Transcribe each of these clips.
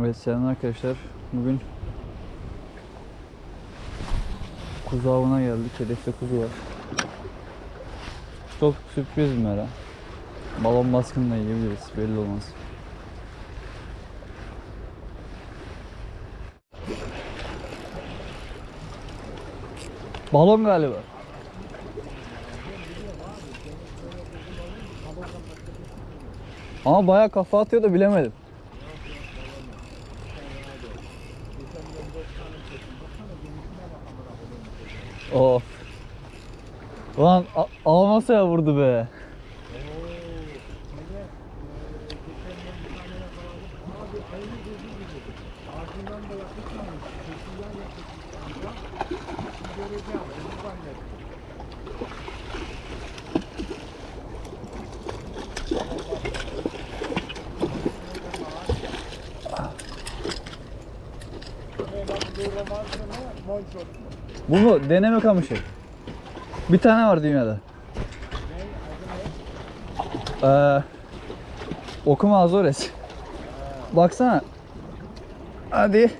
Evet selam arkadaşlar. Bugün kuzu avına geldik. Hedefte kuzu var. Çok sürpriz bir mera. Balon baskınla yiyebiliriz. Belli olmaz. Balon galiba. Ama bayağı kafa atıyor da bilemedim. Ulan a- ağ masaya vurdu be. Bu mu? Deneme kamışı. Bir tane var dünyada. Ee, okuma Azores. Baksana. Hadi.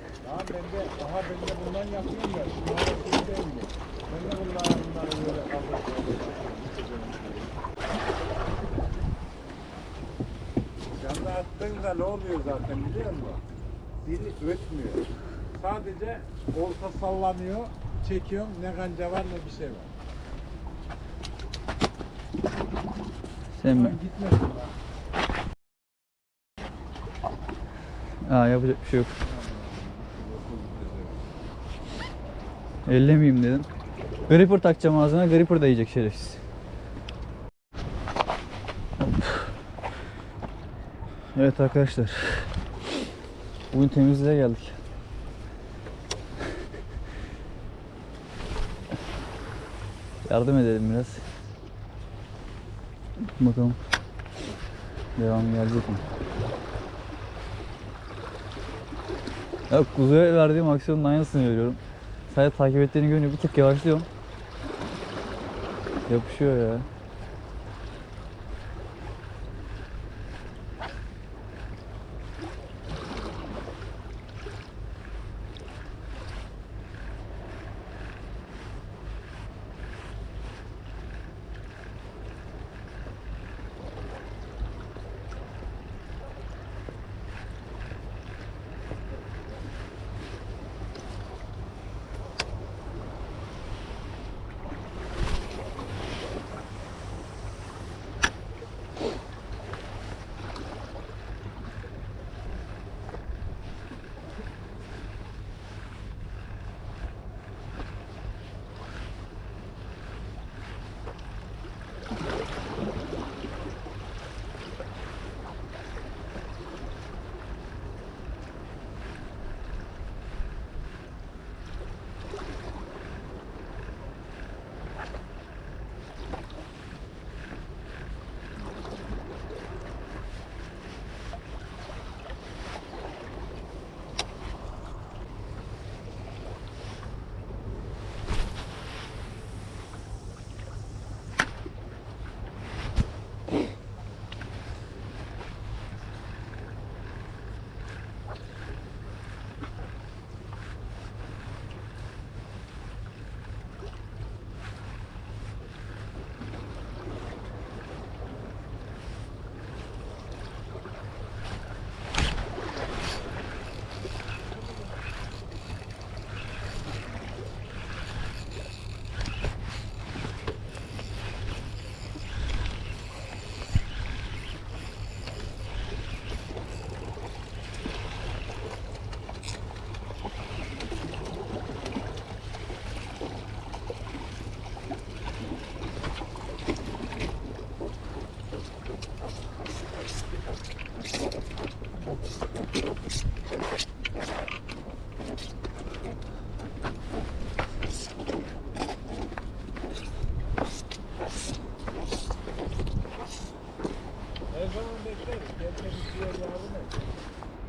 Attığında ne oluyor zaten biliyor musun? Dili ötmüyor. Sadece olta sallanıyor, çekiyorum ne kanca var ne bir şey var. Lan. Aa, yapacak bir şey yok. Ellemeyeyim dedim. Gripper takacağım ağzına. Gripper da yiyecek şerefsiz. Evet arkadaşlar. Bugün temizliğe geldik. Yardım edelim biraz. Bakalım. Devam gelecek mi? Ya kuzuya verdiğim aksiyonun aynısını veriyorum. Sadece takip ettiğini görünüyor. Bir tık yavaşlıyorum. Yapışıyor ya.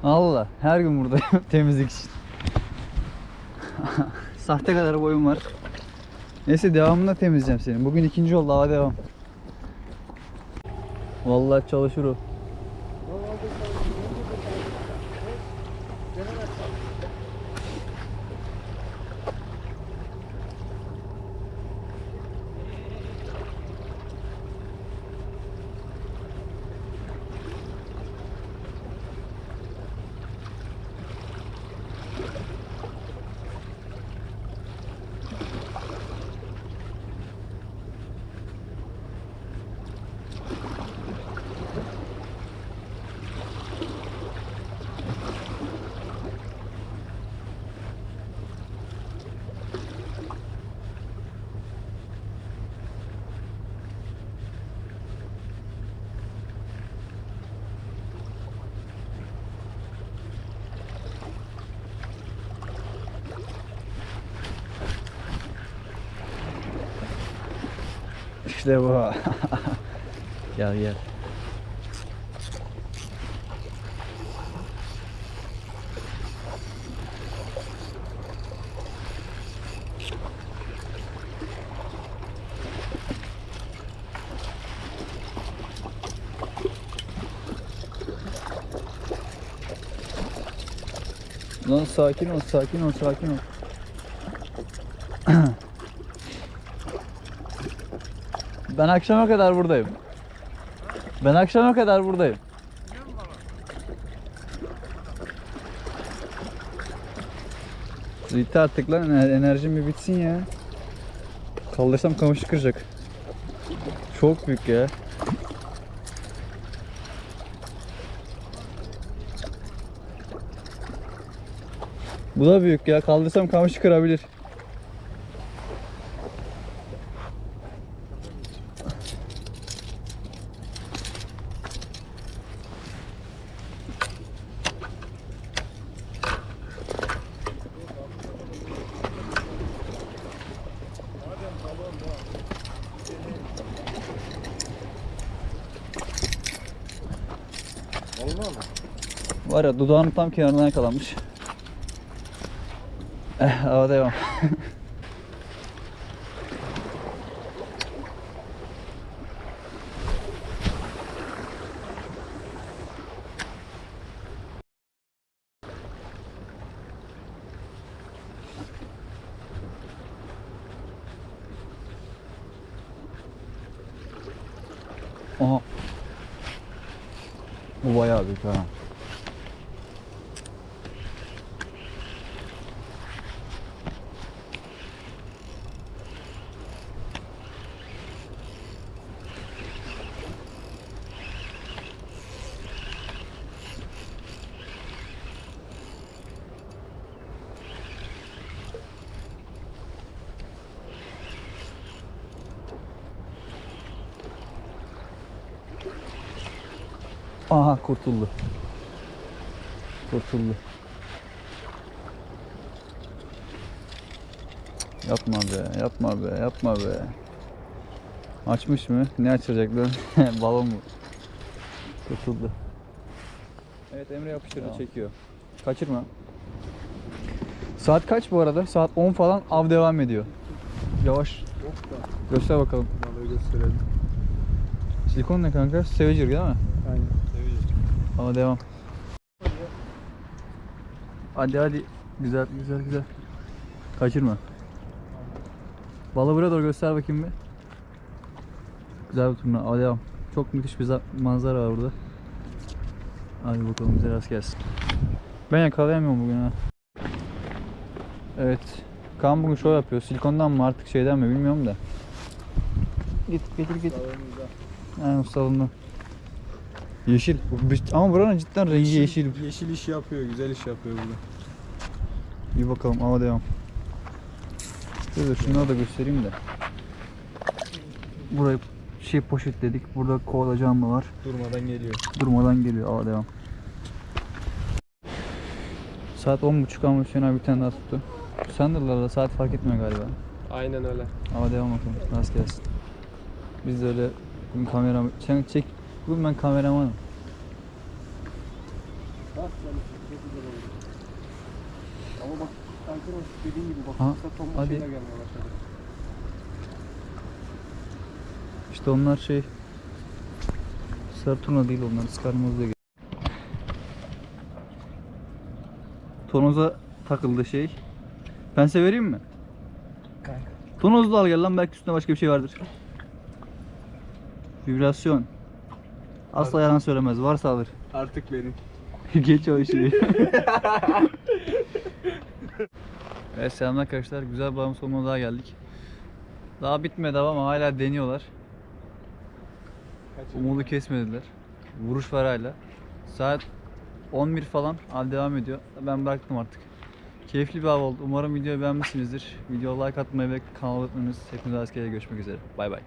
Allah her gün buradayım temizlik için. Sahte kadar boyum var. Neyse devamında temizleyeceğim seni. Bugün ikinci oldu hava devam. Vallahi çalışır. İşte bu. gel gel. Sakin ol, sakin ol, sakin ol. Ben akşama kadar buradayım. Ben akşama kadar buradayım. Bitti artık lan ener- enerjim bir bitsin ya. Kaldırsam kamışı kıracak. Çok büyük ya. Bu da büyük ya. Kaldırsam kamışı kırabilir. Var ya dudağının tam kenarından yakalanmış. Eh, hava devam. Aha. Bu Aha kurtuldu. Kurtuldu. Yapma be, yapma be, yapma be. Açmış mı? Ne açacak lan? Balon mu? Kurtuldu. Evet Emre yapıştırdı çekiyor. Kaçırma. Saat kaç bu arada? Saat 10 falan av devam ediyor. Yavaş Yok da göster bakalım. balığı gösterelim. Silikon ne kanka? Savager değil mi? Aynen. Ama devam. Hadi hadi. Güzel güzel güzel. Kaçırma. Balı buraya doğru göster bakayım bir. Güzel bir turna. Hadi devam. Çok müthiş bir za- manzara var burada. Hadi bakalım bize rast gelsin. Ben yakalayamıyorum bugün ha. Evet. Kaan bugün şov yapıyor. Silikondan mı artık şeyden mi bilmiyorum da. Git getir getir. Aynen ustalığından. Yeşil. Ama buranın cidden rengi yeşil. Yeşil iş yapıyor, güzel iş yapıyor burada. İyi bakalım ama devam. Dur dur şunları da göstereyim de. Burayı şey poşetledik. Burada koala camı var. Durmadan geliyor. Durmadan geliyor. Aa devam. Saat 10.30 ama Hüseyin abi bir tane daha tuttu. Sandallarda saat fark etmiyor galiba. Aynen öyle. Ama devam bakalım. Nasıl gelsin. Biz de öyle kamera sen çek. Bugün ben kameramanım. Ama bak kanka dediğin gibi bak Ha, hadi. şeyler gelmeye başladı. İşte onlar şey sarı turna değil onlar ıskarmoz diye. Tonoza takıldı şey. Pense vereyim mi? Kanka. Tonozlu al gel lan belki üstünde başka bir şey vardır. Vibrasyon. Asla yalan söylemez. Varsa alır. Artık benim. Geç o işi. evet selamlar arkadaşlar. Güzel bağım sonuna daha geldik. Daha bitmedi ama hala deniyorlar. Umudu kesmediler. Vuruş var hala. Saat 11 falan al devam ediyor. Ben bıraktım artık. Keyifli bir av oldu. Umarım videoyu beğenmişsinizdir. Videoya like atmayı ve kanala abone olmayı unutmayınız. Hepinize askere görüşmek üzere. Bay bay.